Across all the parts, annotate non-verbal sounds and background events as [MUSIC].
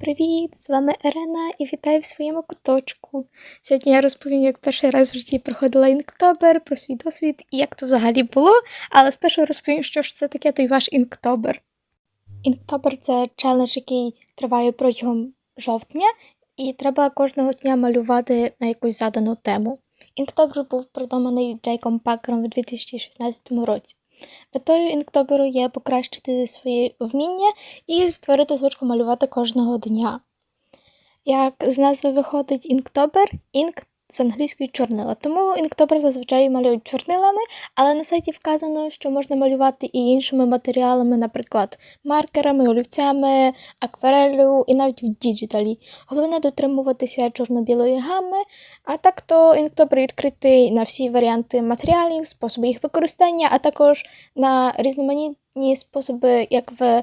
Привіт! З вами Ерена і вітаю в своєму куточку. Сьогодні я розповім, як перший раз в житті проходила інктобер, про свій досвід і як то взагалі було, але спершу розповім, що ж це таке той ваш інктобер. Інктобер це челендж, який триває протягом жовтня, і треба кожного дня малювати на якусь задану тему. Інктобер був придуманий Джейком Пакером в 2016 році. Метою інктоберу є покращити свої вміння і створити звичку малювати кожного дня. Як з назви виходить інктобер, інк з англійської чорнила. Тому інктобер зазвичай малюють чорнилами, але на сайті вказано, що можна малювати і іншими матеріалами, наприклад, маркерами, олівцями, акварелью і навіть в діджиталі. Головне дотримуватися чорно-білої гами, а так то інктобер відкритий на всі варіанти матеріалів, способи їх використання, а також на різноманітні способи, як ви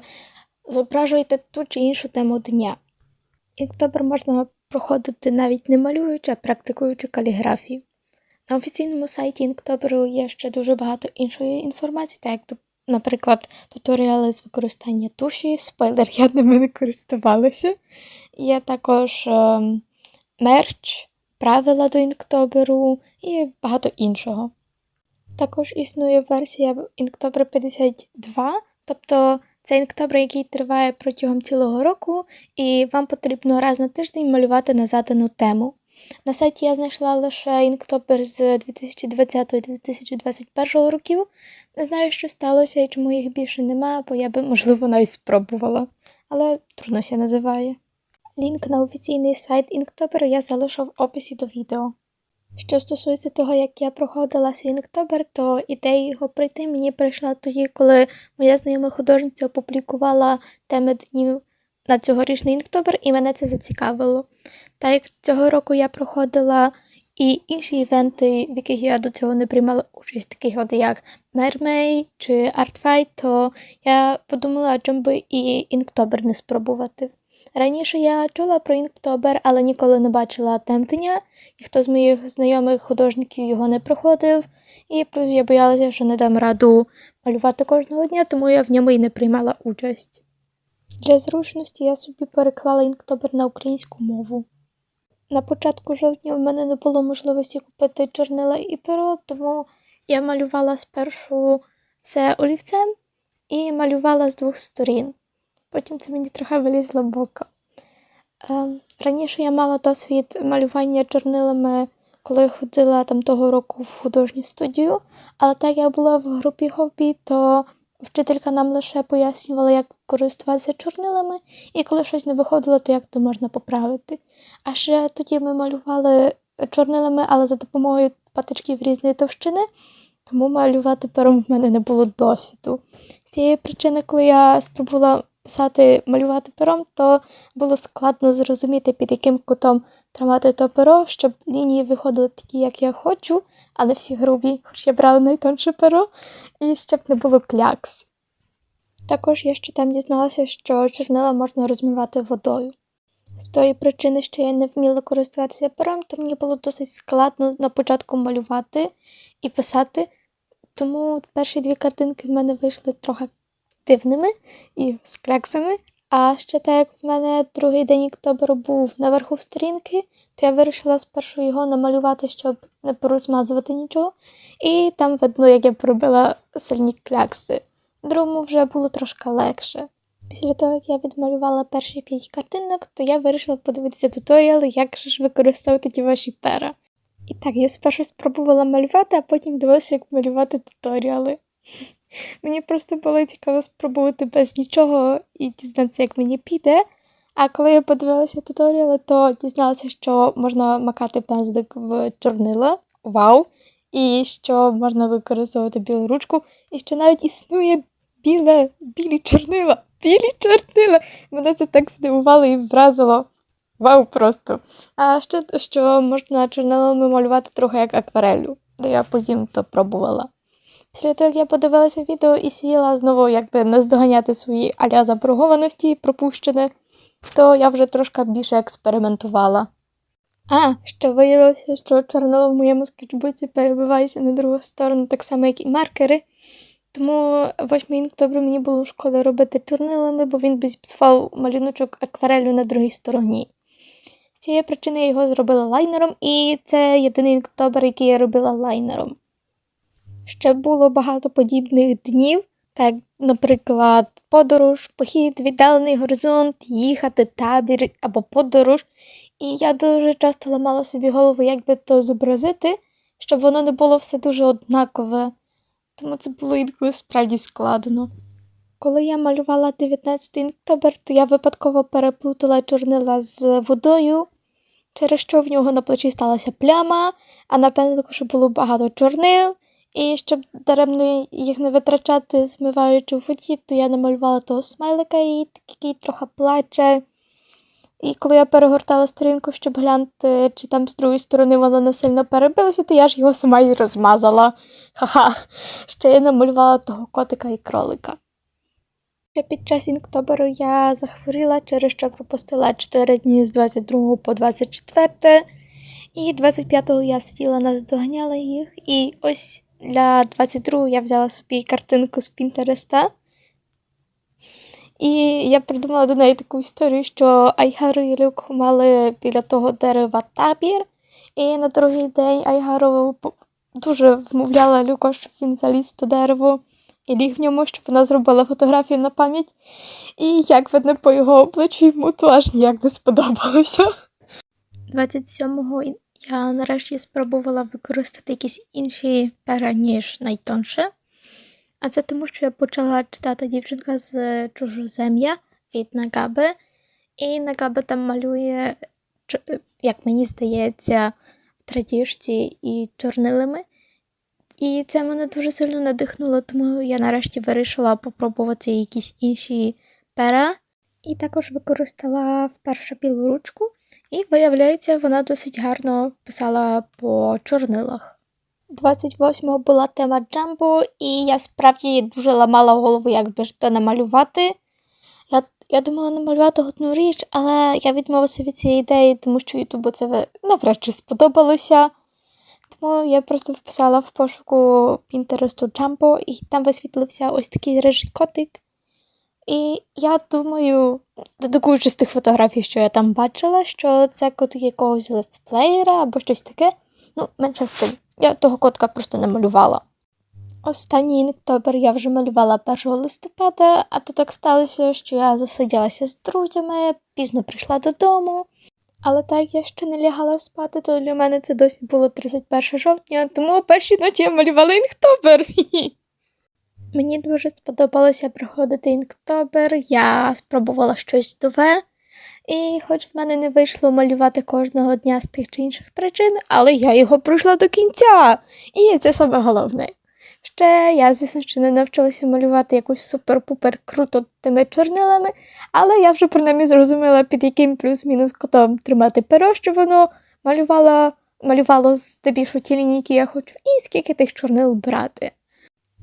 зображуєте ту чи іншу тему дня. Інктобер можна проходити навіть не малюючи, а практикуючи каліграфію. На офіційному сайті Інктоберу є ще дуже багато іншої інформації, так як, наприклад, туторіали з використання туші, спойлер, я ними не користувалася. Є також е, мерч, правила до Інктоберу і багато іншого. Також існує версія Inktober 52, тобто це інктобер, який триває протягом цілого року, і вам потрібно раз на тиждень малювати на задану тему. На сайті я знайшла лише інктобер з 2020-2021 років. Не знаю, що сталося і чому їх більше немає, бо я би, можливо, навіть спробувала. Але труднося називає. Лінк на офіційний сайт інктоберу я залишу в описі до відео. Що стосується того, як я проходила свій інктобер, то ідея його пройти мені прийшла тоді, коли моя знайома художниця опублікувала теми днів на цьогорічний інктобер, і мене це зацікавило. Так як цього року я проходила і інші івенти, в яких я до цього не приймала участь, таких от як Мермей чи Артфайт, то я подумала, чому би і інктобер не спробувати. Раніше я чула про інктобер, але ніколи не бачила темтення, ніхто з моїх знайомих художників його не проходив, і плюс я боялася, що не дам раду малювати кожного дня, тому я в ньому і не приймала участь. Для зручності я собі переклала інктобер на українську мову. На початку жовтня в мене не було можливості купити чорнила і перо, тому я малювала спершу все олівцем і малювала з двох сторін. Потім це мені трохи вилізло бока. Е, раніше я мала досвід малювання чорнилами, коли ходила там того року в художню студію, але так я була в групі хобі, то вчителька нам лише пояснювала, як користуватися чорнилами, і коли щось не виходило, то як то можна поправити. А ще тоді ми малювали чорнилами, але за допомогою патичків різної товщини, тому малювати пером в мене не було досвіду. З цієї причини, коли я спробувала писати, малювати пером, то було складно зрозуміти, під яким кутом тримати то перо, щоб лінії виходили такі, як я хочу, а не всі грубі, хоч я брала найтонше перо, і щоб не було клякс. Також я ще там дізналася, що чорнила можна розмивати водою. З тої причини, що я не вміла користуватися пером, то мені було досить складно на початку малювати і писати, тому перші дві картинки в мене вийшли трохи дивними і з кляксами. А ще так як в мене другий день октоберу був наверху сторінки, то я вирішила спершу його намалювати, щоб не порозмазувати нічого. І там видно, як я пробила сильні клякси. Другому вже було трошки легше. Після того, як я відмалювала перші п'ять картинок, то я вирішила подивитися туторіал, як же ж використовувати ті ваші пера. І так, я спершу спробувала малювати, а потім дивилася, як малювати туторіали. Мені просто було цікаво спробувати без нічого і дізнатися, як мені піде. А коли я подивилася туторіали, то дізналася, що можна макати пензлик в чорнила. Вау! І що можна використовувати білу ручку, і що навіть існує біле, білі чорнила. Білі чорнила! Мене це так здивувало і вразило. Вау, просто. А ще що можна чорнилами малювати трохи як акварелю, де я потім то пробувала. Після того, як я подивилася відео і сіла знову якби наздоганяти свої аля заборгованості пропущене, то я вже трошки більше експериментувала. А, ще виявилося, що чорнило в моєму скетчбуці перебивається на другу сторону, так само, як і маркери. Тому 8 інктобру мені було шкода робити чорнилами, бо він би зіпсував малюночок акварелю на другій стороні. З цієї причини я його зробила лайнером, і це єдиний інктобер, який я робила лайнером. Ще було багато подібних днів, так, наприклад, подорож, похід, віддалений горизонт, їхати, табір або подорож. І я дуже часто ламала собі голову, як би то зобразити, щоб воно не було все дуже однакове. Тому це було інколи справді складно. Коли я малювала 19 інктобер, то я випадково переплутала чорнила з водою, через що в нього на плечі сталася пляма, а на пензлику ще було багато чорнил. І щоб даремно їх не витрачати, змиваючи в воді, то я намалювала того смайлика, який трохи плаче. І коли я перегортала сторінку, щоб глянути, чи там з другої сторони воно не сильно перебилося, то я ж його сама і розмазала. Ха-ха. Ще я намалювала того котика і кролика. Ще під час інктоберу я захворіла, через що пропустила 4 дні з 22 по 24. І 25-го я сиділа, наздоганяла їх. І ось для 22-го я взяла собі картинку з Пінтереста. І я придумала до неї таку історію, що Айгару і Люк мали біля того дерева табір. І на другий день Айгару дуже вмовляла Люка, щоб він заліз в то дерево і ліг в ньому, щоб вона зробила фотографію на пам'ять. І як видно по його обличчю, йому то аж ніяк не сподобалося. 27-го я нарешті спробувала використати якісь інші пера, ніж найтонше. А це тому, що я почала читати дівчинка з чужозем'я від Нагаби. І Нагаби там малює, як мені здається, традіжці і чорнилами. І це мене дуже сильно надихнуло, тому я нарешті вирішила попробувати якісь інші пера. І також використала вперше білу ручку. І виявляється, вона досить гарно писала по чорнилах. 28-го була тема Джамбо, і я справді дуже ламала голову, як би ж то намалювати. Я, я думала намалювати одну річ, але я відмовилася від цієї ідеї, тому що Ютубу це навряд чи сподобалося. Тому я просто вписала в пошуку Пінтересту Джамбо, і там висвітлився ось такий рижий котик. І я думаю, дедукуючи з тих фотографій, що я там бачила, що це котик якогось летсплеєра або щось таке. Ну, менше з тим. Я того котика просто не малювала. Останній інктобер я вже малювала 1 листопада, а то так сталося, що я засиділася з друзями, пізно прийшла додому. Але так я ще не лягала спати, то для мене це досі було 31 жовтня, тому о першій ночі я малювала інктобер. [LAUGHS] Мені дуже сподобалося проходити інктобер, я спробувала щось нове. І хоч в мене не вийшло малювати кожного дня з тих чи інших причин, але я його пройшла до кінця. І це саме головне. Ще я, звісно, ще не навчилася малювати якусь супер-пупер круто тими чорнилами, але я вже принаймні зрозуміла, під яким плюс-мінус котом тримати перо, щоб воно малювало, малювало здебільшого ті лінії, які я хочу, і скільки тих чорнил брати.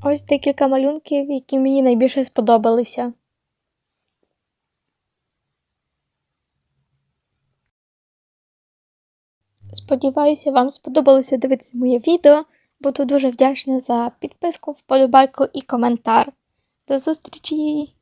Ось декілька малюнків, які мені найбільше сподобалися. Сподіваюся, вам сподобалося дивитися моє відео. Буду дуже вдячна за підписку, вподобайку і коментар. До зустрічі!